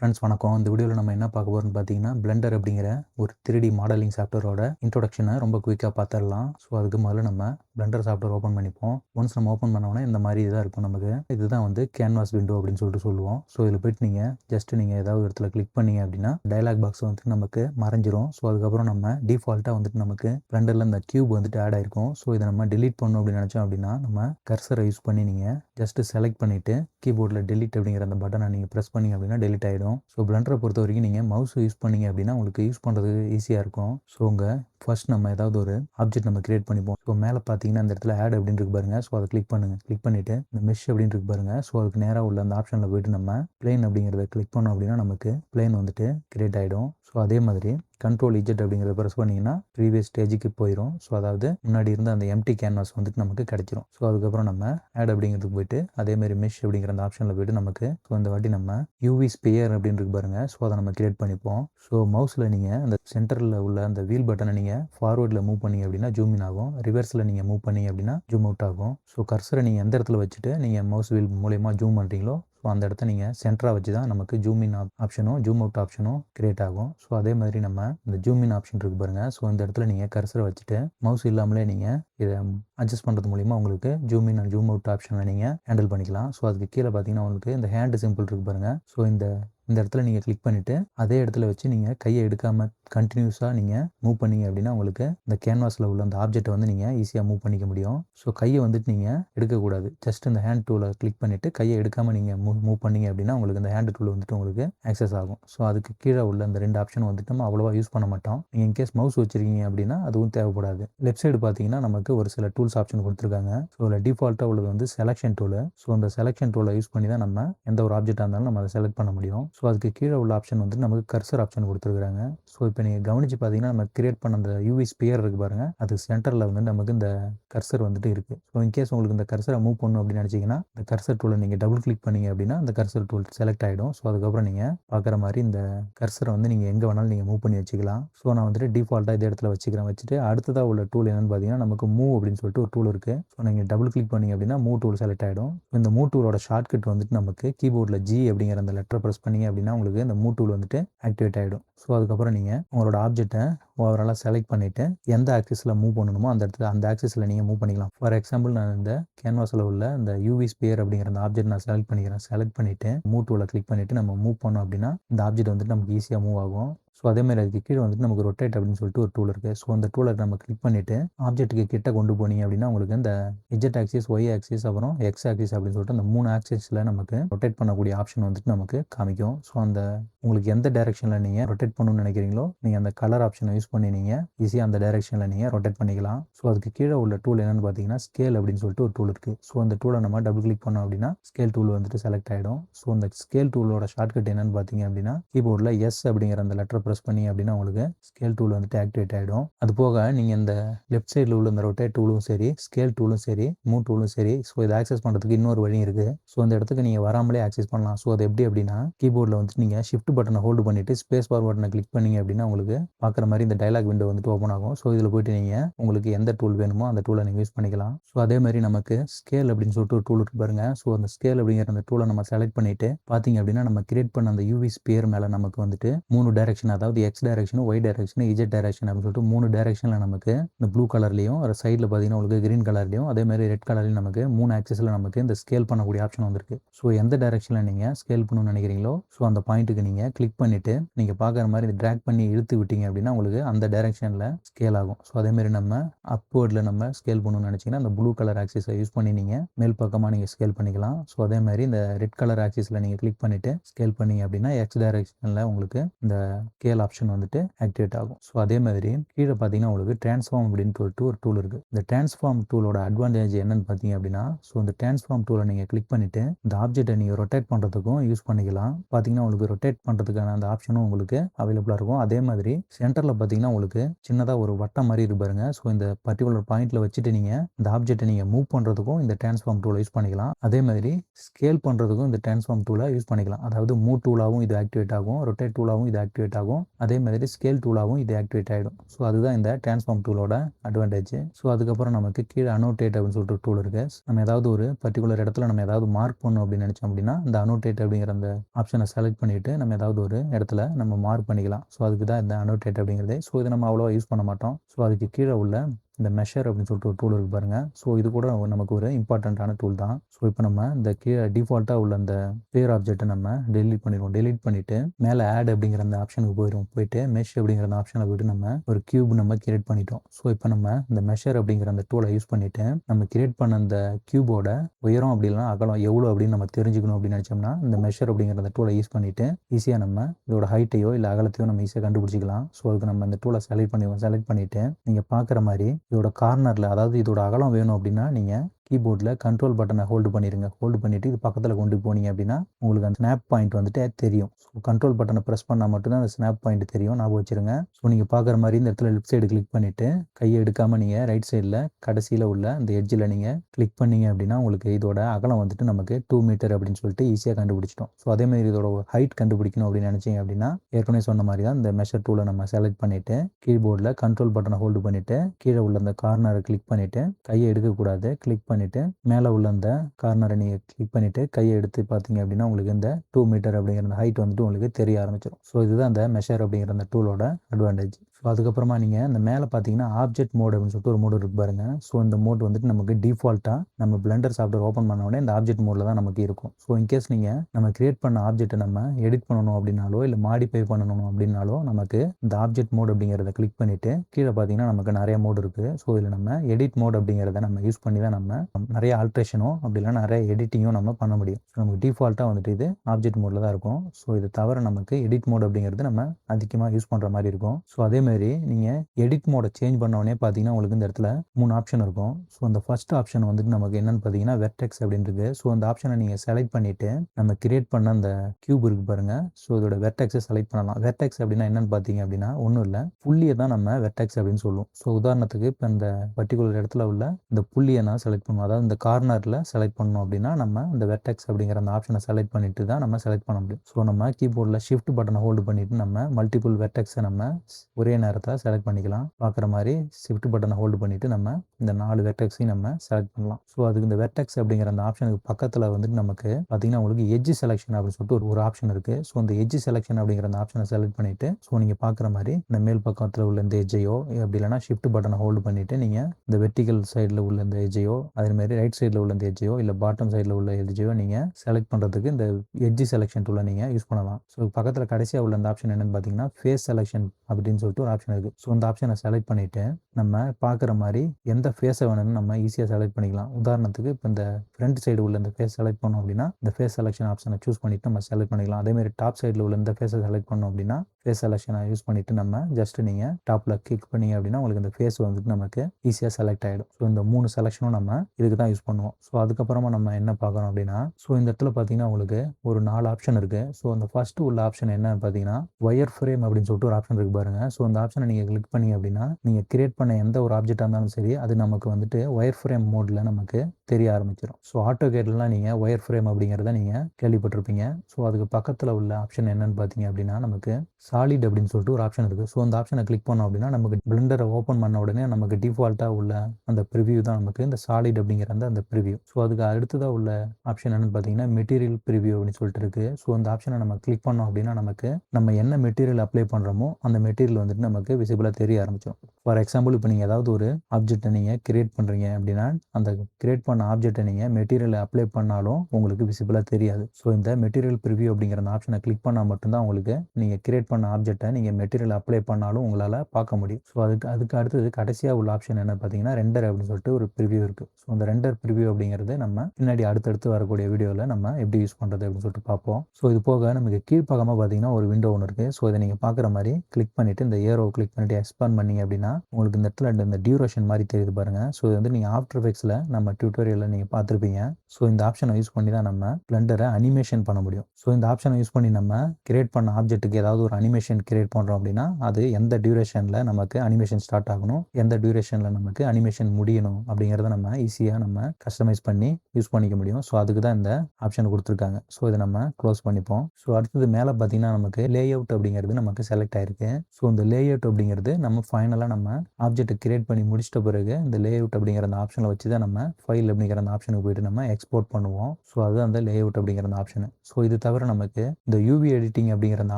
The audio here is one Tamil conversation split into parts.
ஃப்ரெண்ட்ஸ் வணக்கம். இந்த வீடியோவில் நம்ம என்ன பார்க்க போகிறோம்னு பார்த்தீங்கன்னா பிளெண்டர் அப்படிங்கிற ஒரு த்ரீடி மாடலிங் சாஃப்ட்வேரோட இன்ட்ரொடக்ஷனை ரொம்ப குயிக்காக பார்த்துடலாம். ஸோ அதுக்கு முதல்ல நம்ம பிளெண்டர் சாஃப்ட்வேர் ஓப்பன் பண்ணிப்போம். ஒன்ஸ் நம்ம ஓப்பன் பண்ணோன்னா இந்த மாதிரி இதாக இருக்கும் நமக்கு. இதுதான் வந்து கேன்வாஸ் விண்டோ அப்படின்னு சொல்லிட்டு சொல்லுவோம். ஸோ இதில் போயிட்டு நீங்கள் ஜஸ்ட் நீங்கள் ஏதாவது ஒரு இடத்துல கிளிக் பண்ணீங்க அப்படின்னா டயலாக் பாக்ஸ் வந்துட்டு நமக்கு மறைஞ்சிரும். ஸோ அதுக்கப்புறம் நம்ம டிஃபால்ட்டாக வந்துட்டு நமக்கு பிளெண்டரில் இந்த கியூப் வந்துட்டு ஆட் ஆயிருக்கும். ஸோ இதை நம்ம டிலீட் பண்ணணும் அப்படின்னு நினச்சோம் அப்படின்னா நம்ம கர்சரை யூஸ் பண்ணி நீங்கள் ஜஸ்ட் செலக்ட் பண்ணிவிட்டு கீபோர்டில் டெலிட் அப்படிங்கிற அந்த பட்டனை நீங்கள் ப்ரெஸ் பண்ணீங்க அப்படின்னா டெலிட் ஆகிடும் ஸோ பிளண்டரை பொறுத்த வரைக்கும் நீங்கள் மவுஸ் யூஸ் பண்ணீங்க அப்படின்னா உங்களுக்கு யூஸ் பண்ணுறது ஈஸியாக இருக்கும். ஸோ உங்கள் ஃபர்ஸ்ட் நம்ம ஏதாவது ஒரு ஆப்ஜெக்ட் நம்ம கிரியேட் பண்ணிப்போம். ஸோ மேலே பார்த்தீங்கன்னா அந்த இடத்துல ஆட் அப்படின்னு இருக்கு பாருங்க. ஸோ அதை கிளிக் பண்ணுங்கள் கிளிக் பண்ணிவிட்டு இந்த மெஷ் அப்படின்னு இருக்கு பாருங்க. ஸோ அதுக்கு நேராக உள்ள அந்த ஆப்ஷனில் போயிட்டு நம்ம பிளேன் அப்படிங்கிறத கிளிக் பண்ணோம் அப்படின்னா நமக்கு பிளேன் வந்துட்டு கிரியேட் ஆகிடும் ஸோ அதே மாதிரி கண்ட்ரோல் இஜெட் அப்படிங்கிறத ப்ரெஸ் பண்ணிங்கன்னா ப்ரீவியஸ் ஸ்டேஜுக்கு போயிடும் ஸோ அதாவது முன்னாடி இருந்த அந்த எம்டி கேன்வாஸ் வந்துட்டு நமக்கு கிடைச்சிரும். ஸோ அதுக்கப்புறம் நம்ம ஆட் அப்படிங்கிறதுக்கு போயிட்டு அதே மாதிரி மெஷ் அப்படிங்கிற அந்த ஆப்ஷனில் போயிட்டு நமக்கு ஸோ இந்த வாட்டி நம்ம யூவி ஸ்பேயர் அப்படின்னு இருக்கு பாருங்க. ஸோ அதை நம்ம கிரியேட் பண்ணிப்போம். ஸோ மவுஸில் நீங்கள் அந்த சென்டரில் உள்ள அந்த வீல் பட்டனை நீங்கள் ஃபார்வர்டில் மூவ் பண்ணீங்க அப்படின்னா ஜூம் இன் ஆகும். ரிவர்ஸில் நீங்கள் மூவ் பண்ணீங்க அப்படின்னா ஜூம் அவுட் ஆகும். ஸோ கர்சரை நீங்கள் எந்த இடத்துல வச்சுட்டு நீங்கள் மவுஸ் வீல் மூலயமா ஜூம் பண்ணுறீங்களோ ஸோ அந்த இடத்த நீங்கள் சென்டராக வச்சு தான் நமக்கு ஜூம் இன் ஆப்ஷனும் ஜூம் அவுட் ஆப்ஷனும் கிரியேட் ஆகும். ஸோ அதே மாதிரி நம்ம இந்த ஜூம் இன் ஆப்ஷன் இருக்கு பாருங்கள் ஸோ இந்த இடத்துல நீங்கள் கர்சரை வச்சுட்டு மவுஸ் இல்லாமலே நீங்கள் இதை அட்ஜஸ்ட் பண்ணுறது மூலிமா உங்களுக்கு zoom in and zoom out ஆப்ஷனில் நீங்கள் ஹேண்டில் பண்ணிக்கலாம். ஸோ அதுக்கு கீழே பார்த்தீங்கன்னா உங்களுக்கு இந்த ஹேண்டு சிம்பிள் இருக்கு பாருங்கள் ஸோ இந்த இந்த இடத்துல நீங்கள் கிளிக் பண்ணிவிட்டு அதே இடத்துல வச்சு நீங்கள் கையை எடுக்காமல் கண்டினியூஸாக நீங்கள் மூவ் பண்ணீங்க அப்படின்னா உங்களுக்கு இந்த கேன்வாஸில் உள்ள அந்த ஆப்ஜெக்ட்டை வந்து நீங்கள் ஈஸியாக மூவ் பண்ணிக்க முடியும். ஸோ கையை வந்துட்டு நீங்கள் எடுக்கக்கூடாது. ஜஸ்ட் இந்த ஹேண்ட் டூலை கிளிக் பண்ணிவிட்டு கையை எடுக்காமல் நீங்கள் மூவ் மூவ் பண்ணீங்க அப்படின்னா உங்களுக்கு இந்த ஹேண்ட் டூல் வந்துட்டு உங்களுக்கு ஆக்சஸ் ஆகும். ஸோ அதுக்கு கீழே உள்ள அந்த ரெண்டு ஆப்ஷன் வந்துட்டு நம்ம அவ்வளோவா யூஸ் பண்ண மாட்டோம். நீங்கள் இன்கேஸ் மவுஸ் வச்சிருக்கீங்க அப்படின்னா அதுவும் தேவைப்படாது. லெஃப்ட் சைடு பார்த்தீங்கன்னா நமக்கு ஒரு சில டூல்ஸ் ஆப்ஷன் கொடுத்துருக்காங்க. ஸோ அதில் டிஃபால்ட்டாக உள்ளது வந்து செலெக்ஷன் டூலு ஸோ அந்த செலெக்ஷன் டூலை யூஸ் பண்ணி தான் நம்ம எந்த ஒரு ஆப்ஜெக்டாக இருந்தாலும் நம்ம அதை செலக்ட் பண்ண முடியும். ஸோ அதுக்கு கீழே உள்ள ஆப்ஷன் வந்து நமக்கு கர்சர் ஆப்ஷன் கொடுத்துருக்காங்க. ஸோ இப்போ நீங்கள் கவனித்து பார்த்தீங்கன்னா நம்ம கிரியேட் பண்ண அந்த யூவி ஸ்பியர் இருக்குது பாருங்கள் அது சென்டரில் வந்து நமக்கு இந்த கர்சர் வந்துட்டு இருக்குது ஸோ இன்கேஸ் உங்களுக்கு இந்த கர்சரை மூவ் பண்ணணும் அப்படின்னு நினச்சிங்கன்னா இந்த கர்சர் டூலை நீங்கள் டபுள் கிளிக் பண்ணீங்க அப்படின்னா அப்படின்னா அந்த கர்சர் டூல் செலக்ட் ஆகிடும் ஸோ அதுக்கப்புறம் நீங்கள் பார்க்குற மாதிரி இந்த கர்சரை வந்து நீங்கள் எங்கே வேணாலும் நீங்கள் மூவ் பண்ணி வச்சுக்கலாம். ஸோ நான் வந்துட்டு டிஃபால்ட்டாக இந்த இடத்துல வச்சுக்கிறேன். வச்சுட்டு அடுத்ததாக உள்ள டூல் என்னென்னு பார்த்தீங்கன்னா நமக்கு மூவ் அப்படின்னு சொல்லிட்டு ஒரு டூல் இருக்குது ஸோ நீங்கள் டபுள் கிளிக் பண்ணீங்க அப்படின்னா மூவ் டூல் செலக்ட் ஆகிடும் இந்த மூவ் டூலோட ஷார்ட்கட் வந்துட்டு நமக்கு கீபோர்டில் ஜி அப்படிங்கிற அந்த லெட்டர் ப்ரெஸ் பண்ணீங்க அப்படின்னா உங்களுக்கு இந்த மூவ் டூல் வந்துட்டு ஆக்டிவேட் ஆகிடும் ஸோ அதுக்கப்புறம் நீங்கள் உங்களோட ஆப்ஜெக்ட்டை ஓவராலாக செலக்ட் பண்ணிவிட்டு எந்த ஆக்சிஸில் மூவ் பண்ணணுமோ அந்த இடத்துல அந்த ஆக்சிஸில் நீங்கள் மூவ் பண்ணிக்கலாம். ஃபார் எக்ஸாம்பிள் நான் இந்த கேன்வாஸில் உள்ள இந்த யூவி ஸ்பியர் அப்படிங்கிற அந்த ஆப்ஜெக்ட் நான் செலக்ட் பண்ணிக்கிறேன். செலக்ட் பண்ணிவிட்டு மூவ் டூவில் கிளிக் பண்ணிவிட்டு நம்ம மூவ் பண்ணோம் அப்படின்னா இந்த ஆப்ஜெக்ட் வந்துட்டு நமக்கு ஈஸியாக மூவ் ஆகும். ஸோ அதேமாதிரி அதுக்கு கீழே வந்துட்டு நமக்கு ரொட்டேட் அப்படின்னு சொல்லிட்டு ஒரு டூல் இருக்குது ஸோ அந்த டூலை நம்ம கிளிக் பண்ணிவிட்டு ஆப்ஜெக்ட்டுக்கு கிட்ட கொண்டு போனீங்க அப்படின்னா உங்களுக்கு இந்த இஜெட் ஆக்சிஸ் ஒய் ஆக்சிஸ் அப்புறம் எக்ஸ் ஆக்சிஸ் அப்படின்னு சொல்லிட்டு அந்த மூணு ஆக்சிஸில் நமக்கு ரொட்டேட் பண்ணக்கூடிய ஆப்ஷன் வந்துட்டு நமக்கு காமிக்கும். ஸோ அந்த உங்களுக்கு எந்த டைரெக்ஷனில் நீங்கள் ரொட்டேட் பண்ணணும்னு நினைக்கிறீங்களோ நீங்கள் அந்த கலர் ஆப்ஷனை யூஸ் பண்ணி நீங்கள் ஈஸியாக அந்த டைரெக்ஷனில் நீங்கள் ரொட்டேட் பண்ணிக்கலாம். ஸோ அதுக்கு கீழே உள்ள டூல் என்னென்னு பார்த்தீங்கன்னா ஸ்கேல் அப்படின்னு சொல்லிட்டு ஒரு டூல் இருக்குது ஸோ அந்த டூலை நம்ம டபுள் கிளிக் பண்ணோம் அப்படின்னா ஸ்கேல் டூல் வந்துட்டு செலக்ட் ஆகிடும் ஸோ அந்த ஸ்கேல் டூலோட ஷார்ட்கட் என்னென்னு பார்த்தீங்க அப்படின்னா கீபோர்டில் எஸ் அப்படிங்கிற அந்த லெட்டர் ப்ரெஸ் பண்ணி அப்படின்னா உங்களுக்கு ஸ்கேல் டூல் வந்துட்டு ஆக்டிவேட் ஆகிடும் அது போக நீங்கள் இந்த லெஃப்ட் சைடில் உள்ள இந்த ரொட்டேட் டூலும் சரி ஸ்கேல் டூலும் சரி மூ டூலும் சரி ஸோ இதை ஆக்சஸ் பண்ணுறதுக்கு இன்னொரு வழி இருக்குது ஸோ அந்த இடத்துக்கு நீங்கள் வராமலே ஆக்சஸ் பண்ணலாம். ஸோ அது எப்படி அப்படின்னா கீபோர்டில் வந்துட்டு நீங்கள் ஷிஃப்ட் பட்டனை ஹோல்டு பண்ணிட்டு ஸ்பேஸ் பார் பட்டனை கிளிக் பண்ணீங்க அப்படின்னா உங்களுக்கு பார்க்குற மாதிரி இந்த டைலாக் விண்டோ வந்துட்டு ஓப்பன் ஆகும். ஸோ இதில் போயிட்டு நீங்கள் உங்களுக்கு எந்த டூல் வேணுமோ அந்த டூலை நீங்கள் யூஸ் பண்ணிக்கலாம். ஸோ அதே மாதிரி நமக்கு ஸ்கேல் அப்படின்னு சொல்லிட்டு ஒரு டூல் இருக்கு பாருங்க. ஸோ அந்த ஸ்கேல் அப்படிங்கிற அந்த டூலை நம்ம செலக்ட் பண்ணிட்டு பார்த்தீங்க அப்படின்னா நம்ம கிரியேட் பண்ண அந்த யூவி ஸ்பியர் மேலே நமக்கு வந்துட்டு மூணு டைரக்ஷன் அதாவது எக்ஸ் டைரக்ஷனும் ஒய் டைரக்ஷன் இஜெட் டைரக்ஷன் அப்படின்னு சொல்லிட்டு மூணு டைரக்ஷனில் நமக்கு இந்த ப்ளூ கலர்லேயும் ஒரு சைடில் பார்த்தீங்கன்னா உங்களுக்கு க்ரீன் கலர்லையும் அதே மாதிரி ரெட் கலர்லையும் நமக்கு மூணு ஆக்சஸில் நமக்கு இந்த ஸ்கேல் பண்ணக்கூடிய ஆப்ஷன் வந்திருக்கு. ஸோ எந்த டைரக்ஷனில் நீங்கள் ஸ்கேல் பண்ணணும்னு நினைக்கிறீங்களோ ஸோ அந்த பாயிண்ட்டுக்கு நீங்கள் கிளிக் பண்ணிவிட்டு நீங்கள் பார்க்குற மாதிரி இந்த ட்ராக் பண்ணி இழுத்து விட்டீங்க அப்படின்னா உங்களுக்கு அந்த டைரக்ஷனில் ஸ்கேல் ஆகும். ஸோ அதேமாரி நம்ம அப்வேர்டில் நம்ம ஸ்கேல் பண்ணணும்னு நினச்சிங்கன்னா அந்த ப்ளூ கலர் ஆக்சிஸை யூஸ் பண்ணி நீங்கள் மேல் பக்கமாக நீங்கள் ஸ்கேல் பண்ணிக்கலாம். ஸோ அதே மாதிரி இந்த ரெட் கலர் ஆக்சிஸில் நீங்கள் கிளிக் பண்ணிவிட்டு ஸ்கேல் பண்ணீங்க அப்படின்னா எக்ஸ் டைரக்ஷனில் உங்களுக்கு இந்த ஸ்கேல் ஆப்ஷன் வந்துட்டு ஆக்டிவேட் ஆகும். ஸோ அதே மாதிரி கீழே பார்த்தீங்கன்னா உங்களுக்கு டிரான்ஸ்ஃபார்ம் அப்படின்னு சொல்லிட்டு ஒரு டூல் இருக்குது இந்த டிரான்ஸ்ஃபார்ம் டூலோட அட்வான்டேஜ் என்னன்னு பார்த்தீங்க அப்படின்னா ஸோ இந்த டிரான்ஸ்ஃபார்ம் டூலை நீங்கள் கிளிக் பண்ணிவிட்டு இந்த ஆப்ஜெக்ட்டை நீங்கள் ரொட்டேட் பண்ணுறதுக்கும் யூஸ் பண்ணிக்கலாம். பார்த்தீங்கன்னா உங்களுக்கு ரொட்டேட் பண்ணுறதுக்கான அந்த ஆப்ஷனும் உங்களுக்கு அவைலபிளாக இருக்கும். அதே மாதிரி சென்டரில் பார்த்தீங்கன்னா உங்களுக்கு சின்னதாக ஒரு வட்டம் மாதிரி இருக்கு பாருங்க. ஸோ இந்த பர்டிகுலர் பாயிண்ட்டில் வச்சுட்டு நீங்கள் இந்த ஆப்ஜெக்ட்டை நீங்கள் மூவ் பண்ணுறதுக்கும் இந்த டிரான்ஸ்ஃபார்ம் டூலை யூஸ் பண்ணிக்கலாம். அதே மாதிரி ஸ்கேல் பண்ணுறதுக்கும் இந்த டிரான்ஸ்ஃபார்ம் டூலை யூஸ் பண்ணிக்கலாம். அதாவது மூவ் டூலாகவும் இது ஆக்டிவேட் ஆகும் ரொட்டேட் டூலாகவும் இது ஆக்டிவேட் ஆகும். ஆகும். அதே மாதிரி ஸ்கேல் டூலாகவும் இது ஆக்டிவேட் ஆகிடும் ஸோ அதுதான் இந்த டிரான்ஸ்ஃபார்ம் டூலோட அட்வான்டேஜ் ஸோ அதுக்கப்புறம் நமக்கு கீழே அனோடேட் அப்படின்னு சொல்லிட்டு டூல் இருக்குது நம்ம ஏதாவது ஒரு பர்டிகுலர் இடத்துல நம்ம ஏதாவது மார்க் பண்ணணும் அப்படின்னு நினச்சோம் அப்படின்னா இந்த அனோடேட் அப்படிங்கிற அந்த ஆப்ஷனை செலக்ட் பண்ணிவிட்டு நம்ம ஏதாவது ஒரு இடத்துல நம்ம மார்க் பண்ணிக்கலாம். ஸோ அதுக்கு தான் இந்த அனோடேட் அப்படிங்கிறது. ஸோ இதை நம்ம அவ்வளோவா யூஸ் பண்ண மாட்டோம். ஸோ அதுக்கு கீழே உள்ள இந்த மெஷர் அப்படின்னு சொல்லிட்டு ஒரு டூல் இருக்கு பாருங்க. ஸோ இது கூட நமக்கு ஒரு இம்பார்ட்டண்ட்டான டூல் தான். ஸோ இப்போ நம்ம இந்த கீழே டிஃபால்ட்டாக உள்ள அந்த பேர் ஆப்ஜெக்ட்டை நம்ம டெலிட் பண்ணிடுவோம். டெலிட் பண்ணிட்டு மேலே ஆட் அப்படிங்கிற அந்த ஆப்ஷனுக்கு போயிடும் போயிட்டு மெஷ் அப்படிங்கிற அந்த ஆப்ஷனில் போயிட்டு நம்ம ஒரு கியூப் நம்ம கிரியேட் பண்ணிட்டோம். ஸோ இப்போ நம்ம இந்த மெஷர் அப்படிங்கிற அந்த டூலை யூஸ் பண்ணிட்டு நம்ம கிரியேட் பண்ண அந்த கியூபோட உயரம் அப்படி இல்லைனா அகலம் எவ்வளோ அப்படின்னு நம்ம தெரிஞ்சுக்கணும் அப்படின்னு நினச்சோம்னா இந்த மெஷர் அப்படிங்கிற அந்த டூலை யூஸ் பண்ணிட்டு ஈஸியாக நம்ம இதோட ஹைட்டையோ இல்லை அகலத்தையோ நம்ம ஈஸியாக கண்டுபிடிச்சிக்கலாம். ஸோ அதுக்கு நம்ம இந்த டூலை செலக்ட் பண்ணி செலக்ட் பண்ணிட்டு நீங்கள் பார்க்குற மாதிரி இதோட கார்னரில் அதாவது இதோட அகலம் வேணும் அப்படின்னா நீங்கள் கீபோர்டில் கண்ட்ரோல் பட்டனை ஹோல்டு பண்ணிடுங்க ஹோல்டு பண்ணிவிட்டு இது பக்கத்தில் கொண்டு போனீங்க அப்படின்னா உங்களுக்கு அந்த ஸ்னாப் பாயிண்ட் வந்துட்டு தெரியும். ஸோ கண்ட்ரோல் பட்டனை ப்ரெஸ் பண்ணால் மட்டும்தான் அந்த ஸ்னாப் பாயிண்ட் தெரியும். ஞாபகம் வச்சுருங்க. ஸோ நீங்கள் பார்க்குற மாதிரி இந்த இடத்துல லெஃப்ட் சைடு கிளிக் பண்ணிவிட்டு கையை எடுக்காமல் நீங்கள் ரைட் சைடில் கடைசியில் உள்ள அந்த எட்ஜில் நீங்கள் கிளிக் பண்ணீங்க அப்படின்னா உங்களுக்கு இதோட அகலம் வந்துட்டு நமக்கு டூ மீட்டர் அப்படின்னு சொல்லிட்டு ஈஸியாக கண்டுபிடிச்சிட்டோம் ஸோ அதே மாதிரி இதோட ஹைட் கண்டுபிடிக்கணும் அப்படின்னு நினச்சிங்க அப்படின்னா ஏற்கனவே சொன்ன மாதிரி தான் இந்த மெஷர் டூலை நம்ம செலக்ட் பண்ணிவிட்டு கீபோர்டில் கண்ட்ரோல் பட்டனை ஹோல்டு பண்ணிவிட்டு கீழே உள்ள அந்த கார்னரை கிளிக் பண்ணிவிட்டு கையை எடுக்கக்கூடாது. கிளிக் பண்ணிவிட்டு மேலே உள்ள அந்த கார்னரை நீங்கள் கிளிக் பண்ணிவிட்டு கையை எடுத்து பார்த்தீங்க அப்படின்னா உங்களுக்கு இந்த டூ மீட்டர் அப்படிங்கிற அந்த ஹைட் வந்துட்டு உங்களுக்கு தெரிய ஆரம்பிச்சிடும் ஸோ இதுதான் அந்த மெஷர் அப்படிங்கிற அந்த டூலோட அட்வான்டேஜ் ஸோ அதுக்கப்புறமா நீங்கள் இந்த மேலே பார்த்தீங்கன்னா ஆப்ஜெக்ட் மோட் அப்படின்னு சொல்லிட்டு ஒரு மோடு இருக்கு பாருங்கள் ஸோ இந்த மோட் வந்துட்டு நமக்கு டிஃபால்ட்டாக நம்ம பிளண்டர் சாஃப்ட்வேர் ஓப்பன் பண்ண உடனே இந்த ஆப்ஜெக்ட் மோடில் தான் நமக்கு இருக்கும். ஸோ இன்கேஸ் நீங்கள் நம்ம கிரியேட் பண்ண ஆப்ஜெக்ட்டை நம்ம எடிட் பண்ணணும் அப்படின்னாலோ இல்லை மாடிஃபை பண்ணணும் அப்படின்னாலோ நமக்கு இந்த ஆப்ஜெக்ட் மோட் அப்படிங்கிறத கிளிக் பண்ணிவிட்டு கீழே பார்த்தீங்கன்னா நமக்கு நிறைய மோட் இருக்குது ஸோ இதில் நம்ம எடிட் மோட் அப்படிங்கிறத நம்ம யூஸ் பண்ணி தான் நம்ம நிறைய ஆல்ட்ரேஷனோ அப்படிலாம் நிறைய எடிட்டிங்கும் நம்ம பண்ண முடியும். ஸோ நமக்கு டிஃபால்ட்டாக வந்துட்டு இது ஆப்ஜெக்ட் மோடில் தான் இருக்கும். ஸோ இது தவிர நமக்கு எடிட் மோட் அப்படிங்கிறது நம்ம அதிகமாக யூஸ் பண்ணுற மாதிரி இருக்கும். ஸோ அதே அதேமாரி நீங்கள் எடிட் மோடை சேஞ்ச் பண்ணவொடனே பார்த்தீங்கன்னா உங்களுக்கு இந்த இடத்துல மூணு ஆப்ஷன் இருக்கும். ஸோ அந்த ஃபஸ்ட் ஆப்ஷன் வந்துட்டு நமக்கு என்னென்னு பார்த்தீங்கன்னா வெர்டெக்ஸ் அப்படின்றது ஸோ அந்த ஆப்ஷனை நீங்கள் செலக்ட் பண்ணிவிட்டு நம்ம கிரியேட் பண்ண அந்த கியூப் இருக்கு பாருங்கள் ஸோ இதோட வெர்டெக்ஸை செலக்ட் பண்ணலாம். வெர்டெக்ஸ் அப்படின்னா என்னென்னு பார்த்தீங்க அப்படின்னா ஒன்றும் இல்லை. புள்ளியை தான் நம்ம வெர்டெக்ஸ் அப்படின்னு சொல்லுவோம். ஸோ உதாரணத்துக்கு இப்போ இந்த பர்டிகுலர் இடத்துல உள்ள இந்த புள்ளியை நான் செலக்ட் பண்ணுவோம் அதாவது இந்த கார்னரில் செலக்ட் பண்ணோம் அப்படின்னா நம்ம இந்த வெர்டெக்ஸ் அப்படிங்கிற அந்த ஆப்ஷனை செலக்ட் பண்ணிட்டு தான் நம்ம செலக்ட் பண்ண முடியும். ஸோ நம்ம கீபோர்டில் ஷிஃப்ட் பட்டனை ஹோல்டு பண்ணிட்டு நம்ம மல்டிபிள் வெர்டெக்ஸை நம்ம ஒரே நேரத்தை செலக்ட் பண்ணிக்கலாம். பார்க்குற மாதிரி ஷிஃப்ட் பட்டனை ஹோல்டு பண்ணிட்டு நம்ம இந்த நாலு வெர்டெக்ஸையும் நம்ம செலக்ட் பண்ணலாம். ஸோ அதுக்கு இந்த வெர்டெக்ஸ் அப்படிங்கிற அந்த ஆப்ஷனுக்கு பக்கத்தில் வந்துட்டு நமக்கு பார்த்தீங்கன்னா உங்களுக்கு எஜ்ஜு செலெக்ஷன் அப்படின்னு சொல்லிட்டு ஒரு ஒரு ஆப்ஷன் இருக்குது ஸோ அந்த எஜ்ஜு செலெக்ஷன் அப்படிங்கிற அந்த ஆப்ஷனை செலக்ட் பண்ணிட்டு ஸோ நீங்கள் பார்க்குற மாதிரி இந்த மேல் பக்கத்தில் உள்ள இந்த எஜ்ஜையோ அப்படி இல்லைனா ஷிஃப்ட் பட்டனை ஹோல்டு பண்ணிவிட்டு நீங்கள் இந்த வெர்டிக்கல் சைடில் உள்ள இந்த எஜ்ஜையோ அதேமாதிரி ரைட் சைடில் உள்ள இந்த எஜ்ஜையோ இல்லை பாட்டம் சைடில் உள்ள எஜ்ஜையோ நீங்கள் செலக்ட் பண்ணுறதுக்கு இந்த எஜ்ஜு செலெக்ஷன் டூலை நீங்கள் யூஸ் பண்ணலாம். ஸோ பக்கத்தில் கடைசியாக உள்ள அந்த ஆப்ஷன் என்னென்னு பார்த்தீங்கன்னா ஃபேஸ் செலெக்ஷன் அப்படின்னு சொல்லிட்டு ஒரு ஆப்ஷன் இருக்குது ஸோ அந்த ஆப்ஷனை செலக்ட் பண்ணிவிட்டு நம்ம பார்க்குற மாதிரி எந்த ஃபேஸை வேணும்னு நம்ம ஈஸியாக செலக்ட் பண்ணிக்கலாம். உதாரணத்துக்கு இப்போ இந்த ஃப்ரண்ட் சைடு உள்ள இந்த ஃபேஸ் செலக்ட் பண்ணோம் அப்படின்னா இந்த ஃபேஸ் செலெக்ஷன் ஆப்ஷனை சூஸ் பண்ணிவிட்டு நம்ம செலக்ட் பண்ணிக்கலாம். அதேமாதிரி டாப் சைடில் உள்ள இந்த ஃபேஸை செலக்ட் பண்ணோம் அப்படின்னா ஃபேஸ் செலெக்ஷனை யூஸ் பண்ணிவிட்டு நம்ம ஜஸ்ட் நீங்கள் டாப்பில் கிளிக் பண்ணிங்க அப்படின்னா உங்களுக்கு இந்த ஃபேஸ் வந்துட்டு நமக்கு ஈஸியாக செலக்ட் ஆகிடும் ஸோ இந்த மூணு செலெக்ஷனும் நம்ம இதுக்கு தான் யூஸ் பண்ணுவோம். ஸோ அதுக்கப்புறமா நம்ம என்ன பார்க்குறோம் அப்படின்னா ஸோ இந்த இடத்துல பார்த்தீங்கன்னா உங்களுக்கு ஒரு நாலு ஆப்ஷன் இருக்குது ஸோ அந்த ஃபஸ்ட்டு உள்ள ஆப்ஷன் என்ன பார்த்தீங்கன்னா ஒயர் ஃப்ரேம் அப்படின்னு சொல்லிட்டு ஒரு ஆப்ஷன் இருக்குது பாருங்கள் ஸோ அந்த ஆப்ஷனை நீங்கள் கிளிக் பண்ணி அப்படின்னா நீங்கள் கிரியேட் பண்ண எந்த ஒரு ஆப்ஜெக்டாக இருந்தாலும் சரி அது நமக்கு வந்துட்டு ஒயர் ஃப்ரேம் மோடில் நமக்கு தெரிய ஆரம்பிச்சிடும் ஸோ ஆட்டோ கேட்லாம் நீங்கள் ஒயர் ஃப்ரேம் அப்படிங்கிறத நீங்கள் கேள்விப்பட்டிருப்பீங்க. ஸோ அதுக்கு பக்கத்தில் உள்ள ஆப்ஷன் என்னன்னு பார்த்தீங்க அப்படின்னா நமக்கு சாலிட் அப்படின்னு சொல்லிட்டு ஒரு ஆப்ஷன் இருக்குது ஸோ அந்த ஆப்ஷனை கிளிக் பண்ணோம் அப்படின்னா நமக்கு பிளண்டரை ஓப்பன் பண்ண உடனே நமக்கு டிஃபால்ட்டாக உள்ள அந்த ப்ரிவியூ தான் நமக்கு இந்த சாலிட் அப்படிங்கிற அந்த அந்த ப்ரிவியூ ஸோ அதுக்கு அடுத்ததாக உள்ள ஆப்ஷன் என்னன்னு பார்த்தீங்கன்னா மெட்டீரியல் ப்ரிவியூ அப்படின்னு சொல்லிட்டு இருக்குது ஸோ அந்த ஆப்ஷனை நம்ம கிளிக் பண்ணோம் அப்படின்னா நமக்கு நம்ம என்ன மெட்டீரியல் அப்ளை பண்ணுறோமோ அந்த மெட்டீரியல் வந்துட்டு நமக்கு விசிபிளாக தெரிய ஆரம்பிச்சிடும் ஃபார் எக்ஸாம்பிள் இப்போ நீங்கள் ஏதாவது ஒரு ஆப்ஜெக்டை நீங்கள் கிரியேட் பண்ணுறீங்க அப்படின்னா அந்த கிரியேட் பண்ண ஆப்ஜெக்ட்டை நீங்கள் மெட்டீரியலை அப்ளை பண்ணாலும் உங்களுக்கு விசிபிளாக தெரியாது. ஸோ இந்த மெட்டீரியல் ப்ரிவியூ அப்படிங்கிற அந்த ஆப்ஷனை கிளிக் பண்ணால் மட்டும்தான் உங்களுக்கு நீங்கள் கிரியேட் பண்ண ஆப்ஜெக்டை நீங்கள் மெட்டீரியல் அப்ளை பண்ணாலும் உங்களால் பார்க்க முடியும். ஸோ அதுக்கு அதுக்கு அடுத்தது கடைசியாக உள்ள ஆப்ஷன் என்ன பார்த்தீங்கன்னா ரெண்டர் அப்படின்னு சொல்லிட்டு ஒரு ப்ரிவியூ இருக்குது ஸோ அந்த ரெண்டர் ப்ரிவியூ அப்படிங்கிறது நம்ம பின்னாடி அடுத்தடுத்து வரக்கூடிய வீடியோவில் நம்ம எப்படி யூஸ் பண்ணுறது அப்படின்னு சொல்லிட்டு பார்ப்போம். ஸோ இது போக நமக்கு கீழ்ப்பக்கமாக பார்த்தீங்கன்னா ஒரு விண்டோ ஒன்று இருக்குது ஸோ இதை நீங்கள் பார்க்குற மாதிரி கிளிக் பண்ணிவிட்டு இந்த ஏரோ கிளிக் பண்ணிவிட்டு எக்ஸ்பாண்ட் பண்ணீங்க அப்படின்னா உங்களுக்கு இந்த இடத்துல இந்த டியூரேஷன் மாதிரி தெரியுது பாருங்கள் ஸோ இது வந்து நீங்கள் ஆஃப்டர் எஃபெக்ட்ஸில் நம்ம டியூட்டோரியல் டியூட்டோரியலில் நீங்கள் பார்த்துருப்பீங்க. ஸோ இந்த ஆப்ஷனை யூஸ் பண்ணி தான் நம்ம பிளண்டரை அனிமேஷன் பண்ண முடியும். ஸோ இந்த ஆப்ஷனை யூஸ் பண்ணி நம்ம கிரியேட் பண்ண ஆப்ஜெக்ட்டுக்கு ஏதாவது ஒரு அனிமேஷன் கிரியேட் பண்ணுறோம் அப்படின்னா அது எந்த டியூரேஷனில் நமக்கு அனிமேஷன் ஸ்டார்ட் ஆகணும் எந்த டியூரேஷனில் நமக்கு அனிமேஷன் முடியணும் அப்படிங்கிறத நம்ம ஈஸியாக நம்ம கஸ்டமைஸ் பண்ணி யூஸ் பண்ணிக்க முடியும். ஸோ அதுக்கு தான் இந்த ஆப்ஷன் கொடுத்துருக்காங்க. ஸோ இதை நம்ம க்ளோஸ் பண்ணிப்போம். ஸோ அடுத்தது மேலே பார்த்தீங்கன்னா நமக்கு லே அவுட் அப்படிங்கிறது நமக்கு செலக்ட் ஆயிருக்கு. ஸோ இந்த லே அவுட் அப்படிங்கிறது நம்ம ஃபைனலாக நம்ம ஆப்ஜெக்ட் கிரியேட் பண்ணி முடிச்சிட்ட பிறகு இந்த லே அவுட் அப்படிங்கிற அந்த ஆப்ஷனில் வச்சு தான் நம்ம ஃபைல் அப்படிங்கிற அந்த ஆப்ஷனுக்கு போயிட்டு நம்ம எக்ஸ்போர்ட் பண்ணுவோம். ஸோ அது அந்த லே அவுட் அப்படிங்கிற அந்த ஆப்ஷனு ஸோ இது தவிர நமக்கு இந்த யூவி எடிட்டிங் அப்படிங்கிற அந்த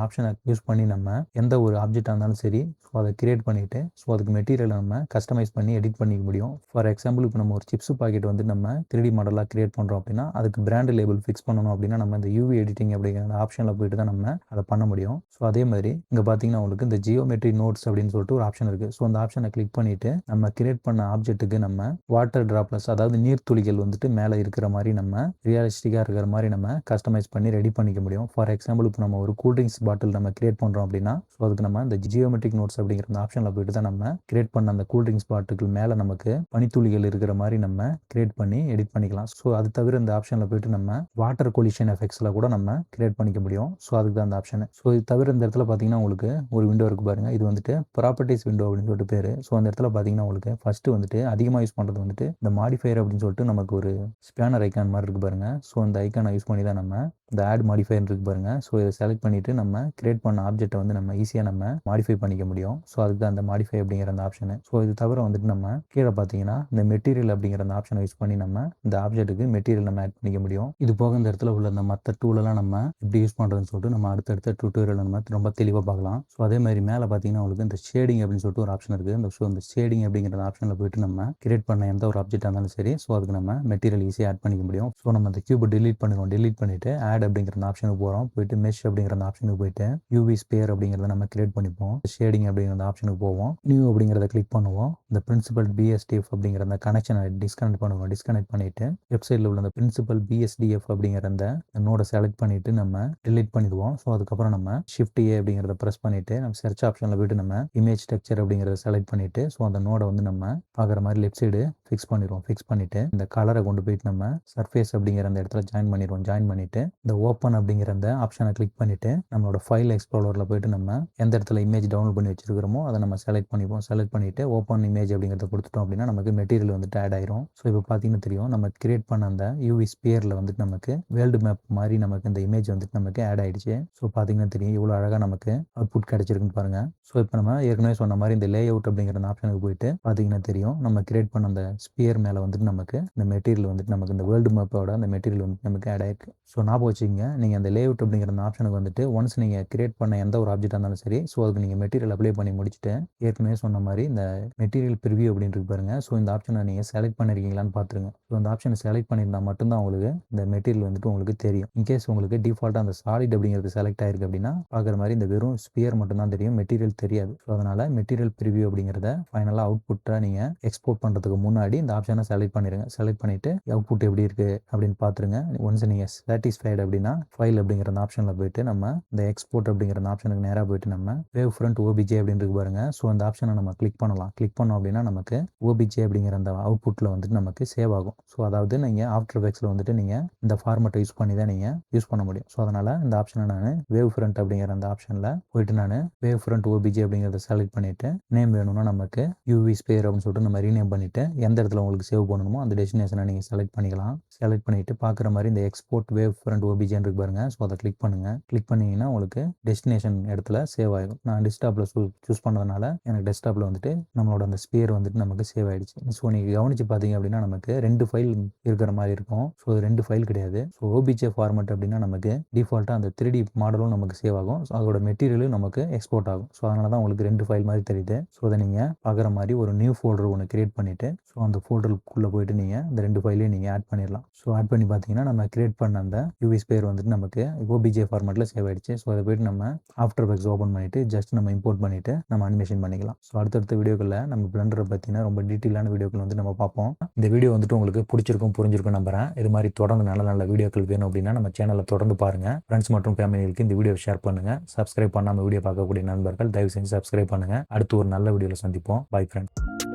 ஆப்ஷனை யூஸ் பண்ணி நம்ம எந்த ஒரு ஆப்ஜெக்டாக இருந்தாலும் சரி ஸோ அதை கிரியேட் பண்ணிவிட்டு ஸோ அதுக்கு மெட்டீரியலை நம்ம கஸ்டமைஸ் பண்ணி எடிட் பண்ணிக்க முடியும். ஃபார் எக்ஸாம்பிள் இப்போ நம்ம ஒரு சிப்ஸ் பாக்கெட் வந்து நம்ம த்ரீ மாடலாக கிரியேட் பண்ணுறோம் அப்படின்னா அதுக்கு பிராண்ட் லேபிள் ஃபிக்ஸ் பண்ணணும் அப்படின்னா நம்ம இந்த யூவி எடிட்டிங் அப்படிங்கிற அந்த ஆப்ஷனில் போயிட்டு தான் நம்ம அதை பண்ண முடியும். ஸோ அதே மாதிரி இங்கே பார்த்தீங்கன்னா உங்களுக்கு இந்த ஜியோமெட்ரி நோட்ஸ் அப்படின்னு சொல்லிட்டு ஒரு ஆப்ஷன் இருக்குது ஸோ அந்த ஆப்ஷனை கிளிக் பண்ணிவிட்டு நம்ம கிரியேட் பண்ண ஆப்ஜெக்ட்டுக்கு நம்ம வாட்டர் ட்ராப்லஸ் அதாவது துளிகள் வந்துட்டு மேலே இருக்கிற மாதிரி நம்ம ரியலிஸ்டிக்காக இருக்கிற மாதிரி நம்ம கஸ்டமைஸ் பண்ணி ரெடி பண்ணிக்க முடியும். ஃபார் எக்ஸாம்பிள் இப்போ நம்ம ஒரு கூல் ட்ரிங்க்ஸ் பாட்டில் நம்ம கிரியேட் பண்ணுறோம் அப்படின்னா ஸோ அதுக்கு நம்ம இந்த ஜியோமெட்ரிக் நோட்ஸ் அப்படிங்கிற அந்த ஆப்ஷனில் போயிட்டு தான் நம்ம கிரியேட் பண்ண அந்த கூல் ட்ரிங்க்ஸ் பாட்டில் மேலே நமக்கு பனித்துளிகள் இருக்கிற மாதிரி நம்ம கிரியேட் பண்ணி எடிட் பண்ணிக்கலாம். ஸோ அது தவிர இந்த ஆப்ஷனில் போயிட்டு நம்ம வாட்டர் கொலிஷன் எஃபெக்ட்ஸில் கூட நம்ம கிரியேட் பண்ணிக்க முடியும். ஸோ அதுக்கு தான் அந்த ஆப்ஷன் ஸோ இது தவிர இந்த இடத்துல பார்த்தீங்கன்னா உங்களுக்கு ஒரு விண்டோ இருக்கு பாருங்கள் இது வந்துட்டு ப்ராப்பர்ட்டிஸ் விண்டோ அப்படின்னு சொல்லிட்டு பேர். ஸோ அந்த இடத்துல பார்த்தீங்கன்னா உங்களுக்கு ஃபஸ்ட்டு வந்துட்டு அதிகமாக யூஸ் பண்ணுறது வந்துட்டு இந்த மாடிஃபயர் அப்படின்னு சொல்லிட்டு நமக்கு ஒரு ஸ்பேனர் ஐக்கான் மாதிரி இருக்கு பாருங்க. ஸோ அந்த ஐக்கானை யூஸ் பண்ணி தான் நம்ம இந்த ஆட் மாடிஃபைன் இருக்கு பாருங்கள் ஸோ இதை செலக்ட் பண்ணிட்டு நம்ம கிரியேட் பண்ண ஆப்ஜெக்ட்டை வந்து நம்ம ஈஸியாக நம்ம மாடிஃபை பண்ணிக்க முடியும். ஸோ அதுக்கு தான் அந்த மாடிஃபை அப்படிங்கிற அந்த ஆப்ஷனு ஸோ இது தவிர வந்துட்டு நம்ம கீழே பார்த்தீங்கன்னா இந்த மெட்டீரியல் அப்படிங்கிற அந்த ஆப்ஷனை யூஸ் பண்ணி நம்ம இந்த ஆப்ஜெக்ட்டுக்கு மெட்டீரியல் நம்ம ஆட் பண்ணிக்க முடியும். இது போக இந்த இடத்துல உள்ள அந்த மற்ற டூலெல்லாம் நம்ம எப்படி யூஸ் பண்ணுறதுன்னு சொல்லிட்டு நம்ம அடுத்தடுத்த டியூட்டோரியல் நம்ம ரொம்ப தெளிவாக பார்க்கலாம் ஸோ அதே மாதிரி மேலே பார்த்தீங்கன்னா உங்களுக்கு இந்த ஷேடிங் அப்படின்னு சொல்லிட்டு ஒரு ஆப்ஷன் இருக்குது அந்த ஸோ இந்த ஷேடிங் அப்படிங்கிற ஆப்ஷனில் போயிட்டு நம்ம கிரியேட் பண்ண எந்த ஒரு ஆப்ஜெக்டாக இருந்தாலும் சரி ஸோ அதுக்கு நம்ம மெட்டீரியல் ஈஸியாக ஆட் பண்ணிக்க முடியும். ஸோ நம்ம அந்த கியூபை delete பண்ணிடுவோம். Delete பண்ணிட்டு ஆட் அப்படிங்கிற ஆப்ஷனுக்கு போகிறோம் போயிட்டு மெஷ் அப்படிங்கிற ஆப்ஷனுக்கு போயிட்டு யூவி ஸ்பேர் அப்படிங்கிறத நம்ம கிரியேட் பண்ணிப்போம் ஷேடிங் அப்படிங்கிற ஆப்ஷனுக்கு போவோம். நியூ அப்படிங்கிறத கிளிக் பண்ணுவோம். இந்த பிரின்சிபல் பிஎஸ்டிஎஃப் அப்படிங்கிற அந்த கனெக்ஷனை டிஸ்கனெக்ட் பண்ணுவோம். டிஸ்கனெக்ட் பண்ணிட்டு வெப்சைட்டில் உள்ள அந்த பிரின்சிபல் பிஎஸ்டிஎஃப் அப்படிங்கிற அந்த நோடை செலக்ட் பண்ணிட்டு நம்ம டிலீட் பண்ணிடுவோம். ஸோ அதுக்கப்புறம் நம்ம ஷிஃப்ட் ஏ அப்படிங்கிறத ப்ரெஸ் பண்ணிட்டு நம்ம சர்ச் ஆப்ஷனில் போயிட்டு நம்ம இமேஜ் ஸ்ட்ரக்சர் அப்படிங்கிறத செலக்ட் பண்ணிட்டு ஸோ அந்த நோடை வந்து நம்ம பார்க்குற மாதிரி லெஃப்ட் சைடு ஃபிக்ஸ் பண்ணிடுவோம். ஃபிக்ஸ் பண்ணிட்டு இந்த கலரை கொண்டு போயிட்டு நம்ம சர்ஃபேஸ் அப்படிங்கிற அந்த இடத்துல ஜாயின் பண்ணிடுவோம். ஜாயின் பண்ணிட்டு இந்த ஓப்பன் அப்படிங்கிற அந்த ஆப்ஷனை கிளிக் பண்ணிவிட்டு நம்மளோட ஃபைல் எக்ஸ்ப்ளோரில் போயிட்டு நம்ம எந்த இடத்துல இமேஜ் டவுன்லோட் பண்ணி வச்சிருக்கிறோமோ அதை நம்ம செலக்ட் பண்ணிப்போம். செலக்ட் பண்ணிட்டு ஓப்பன் இமேஜ் அப்படிங்கிறத கொடுத்துட்டோம் அப்படின்னா நமக்கு மெட்டீரியல் வந்துட்டு ஆட் ஆயிரும். ஸோ இப்போ பார்த்தீங்கன்னா தெரியும் நம்ம கிரியேட் பண்ண அந்த யூவி ஸ்பியரில் வந்துட்டு நமக்கு வேர்ல்டு மேப் மாதிரி நமக்கு இந்த இமேஜ் வந்துட்டு நமக்கு ஆட் ஆயிடுச்சு. ஸோ பார்த்தீங்கன்னா தெரியும் இவ்வளோ அழகாக நமக்கு அவுட்புட் கிடைச்சிருக்குன்னு பாருங்கள் ஸோ இப்போ நம்ம ஏற்கனவே சொன்ன மாதிரி இந்த லே அவுட் அப்படிங்கிற அந்த ஆப்ஷனுக்கு போயிட்டு பார்த்தீங்கன்னா தெரியும் நம்ம கிரியேட் பண்ண அந்த ஸ்பியர் மேலே வந்துட்டு நமக்கு இந்த மெட்டீரியல் வந்துட்டு நமக்கு இந்த வேர்ல்டு மேப்போட அந்த மெட்டீரியல் வந்துட்டு நமக்கு ஆட் ஆயிருக்கு. ஸோ ஞாபகம் வச்சுக்கோங்க. நீங்கள் அந்த லேஅவுட் அப்படிங்கிற அந்த ஆப்ஷனுக்கு வந்துட்டு ஒன்ஸ் நீங்கள் கிரியேட் பண்ண எந்த ஒரு ஆப்ஜெக்டாக இருந்தாலும் சரி ஸோ அதுக்கு நீங்கள் மெட்டீரியல் அப்ளை பண்ணி முடிச்சுட்டு ஏற்கனவே சொன்ன மாதிரி இந்த மெட்டீரியல் ப்ரிவியூ அப்படின்னு பாருங்க. ஸோ இந்த ஆப்ஷனை நீங்கள் செலக்ட் பண்ணிருக்கீங்களான்னு பார்த்துருங்க. ஸோ அந்த ஆப்ஷனை செலக்ட் பண்ணியிருந்தா மட்டும்தான் உங்களுக்கு இந்த மெட்டீரியல் வந்துட்டு உங்களுக்கு தெரியும். இன்கேஸ் உங்களுக்கு டிஃபால்ட்டாக அந்த சாலிட் அப்படிங்கிறது செலக்ட் ஆயிருக்கு அப்படின்னா பார்க்குற மாதிரி இந்த வெறும் ஸ்பியர் மட்டும்தான் தெரியும் மெட்டீரியல் தெரியாது. ஸோ அதனால் மெட்டீரியல் ப்ரிவியூ அப்படிங்கிறத ஃபைனலாக அவுட்புட்டை நீங்கள் எக்ஸ்போர்ட் பண்ணுறதுக்கு முன்னாடி இந்த ஆப்ஷனை செலக்ட் பண்ணிடுங்க செலக்ட் பண்ணிவிட்டு அவுட்புட் எப்படி இருக்குது அப்படின்னு பார்த்துருங்க. ஒன்ஸ் நீங்கள் சாட்டிஸ்ஃபைடு அப்படின்னா ஃபைல் அப்படிங்கிற அந்த ஆப்ஷனில் போயிட்டு நம்ம இந்த எக்ஸ்போர்ட் அப்படிங்கிற அந்த ஆப்ஷனுக்கு நேராக போயிட்டு நம்ம வேவ் ஃப்ரண்ட் ஓபிஜே அப்படின்னு இருக்கு பாருங்க. ஸோ அந்த ஆப்ஷனை நம்ம கிளிக் பண்ணலாம். கிளிக் பண்ணோம் அப்படின்னா நமக்கு ஓபிஜே அப்படிங்கிற அந்த அவுட்புட்டில் வந்துட்டு நமக்கு சேவ் ஆகும். ஸோ அதாவது நீங்கள் ஆஃப்டர் எஃபெக்ட்ஸில் வந்துட்டு நீங்கள் இந்த ஃபார்மெட்டை யூஸ் பண்ணி தான் நீங்கள் யூஸ் பண்ண முடியும். ஸோ அதனால் இந்த ஆப்ஷனை நான் வேவ் ஃப்ரண்ட் அப்படிங்கிற அந்த ஆப்ஷனில் போயிட்டு நான் வேவ் ஃப்ரண்ட் ஓபிஜே அப்படிங்கிறத செலக்ட் பண்ணிவிட்டு நேம் வேணும்னா நமக்கு யூவி ஸ்பேர் அப்படின்னு சொல்லிட்டு நம்ம ரீநேம் பண்ணிவிட்டு எந்த இடத்துல உங்களுக்கு சேவ் பண்ணணுமோ அந்த டெஸ்டினேஷனை நீங்கள் செலக்ட் பண்ணிக்கலாம். செலக்ட் பண்ணிவிட்டு பார்க்குற மாதிரி இந்த எக்ஸ்போர்ட் வேவ் ஃப்ரண்ட் ஓபிஜேன்னு இருக்கு பாருங்க. ஸோ அதை கிளிக் பண்ணுங்கள் கிளிக் பண்ணிங்கன்னா உங்களுக்கு டெஸ்டினேஷன் இடத்துல சேவ் ஆகிடும் நான் டெஸ்க்டாப்பில் சூஸ் பண்ணதுனால எனக்கு டெஸ்க்டாப்பில் வந்துட்டு நம்மளோட அந்த ஸ்பியர் வந்துட்டு நமக்கு சேவ் ஆயிடுச்சு. ஸோ நீங்கள் கவனிச்சு பார்த்தீங்க அப்படின்னா நமக்கு ரெண்டு ஃபைல் இருக்கிற மாதிரி இருக்கும். ஸோ ரெண்டு ஃபைல் கிடையாது. ஸோ ஓபிஜே ஃபார்மட் அப்படின்னா நமக்கு டிஃபால்ட்டாக அந்த த்ரீ டி மாடலும் நமக்கு சேவ் ஆகும். ஸோ அதோட மெட்டீரியலும் நமக்கு எக்ஸ்போர்ட் ஆகும். ஸோ அதனால தான் உங்களுக்கு ரெண்டு ஃபைல் மாதிரி தெரியுது. ஸோ அதை நீங்கள் பார்க்குற மாதிரி ஒரு நியூ ஃபோல்டர் ஒன்று கிரியேட் பண்ணிவிட்டு ஸோ அந்த ஃபோல்டருக்குள்ளே போயிட்டு நீங்கள் இந்த ரெண்டு ஃபைலையும் நீங்கள் ஆட் பண்ணிடலாம் ஸோ ஆட் பண்ணி பார்த்தீங்கன்னா நம்ம கிரியேட் பண்ண அந்த யூவிஸ் பேர் வந்துட்டு நமக்கு ஓபிஜே ஃபார்மேட்டில் சேவ் ஆயிடுச்சு. ஸோ அதை போயிட்டு நம்ம ஆஃப்டர் எஃபெக்ட்ஸ் ஓப்பன் பண்ணிவிட்டு ஜஸ்ட் நம்ம இம்போர்ட் பண்ணிவிட்டு நம்ம அனிமேஷன் பண்ணிக்கலாம். ஸோ அடுத்தடுத்த வீடியோக்களில் நம்ம பிளண்டரை பார்த்தீங்கன்னா ரொம்ப டீட்டெயிலான வீடியோக்கள் வந்து நம்ம பார்ப்போம். இந்த வீடியோ வந்துட்டு உங்களுக்கு பிடிச்சிருக்கும் புரிஞ்சிருக்கும் நம்புறேன். இது மாதிரி தொடர்ந்து நல்ல நல்ல வீடியோக்கள் வேணும் அப்படின்னா நம்ம சேனலை தொடர்ந்து பாருங்கள் ஃப்ரெண்ட்ஸ் மற்றும் ஃபேமிலிகளுக்கு இந்த வீடியோ ஷேர் பண்ணுங்கள் சப்ஸ்கிரைப் பண்ணாமல் வீடியோ பார்க்கக்கூடிய நண்பர்கள் தயவு செஞ்சு சப்ஸ்கிரைப் பண்ணுங்கள் அடுத்து ஒரு நல்ல வீடியோவில் சந்திப்போம். Bye friends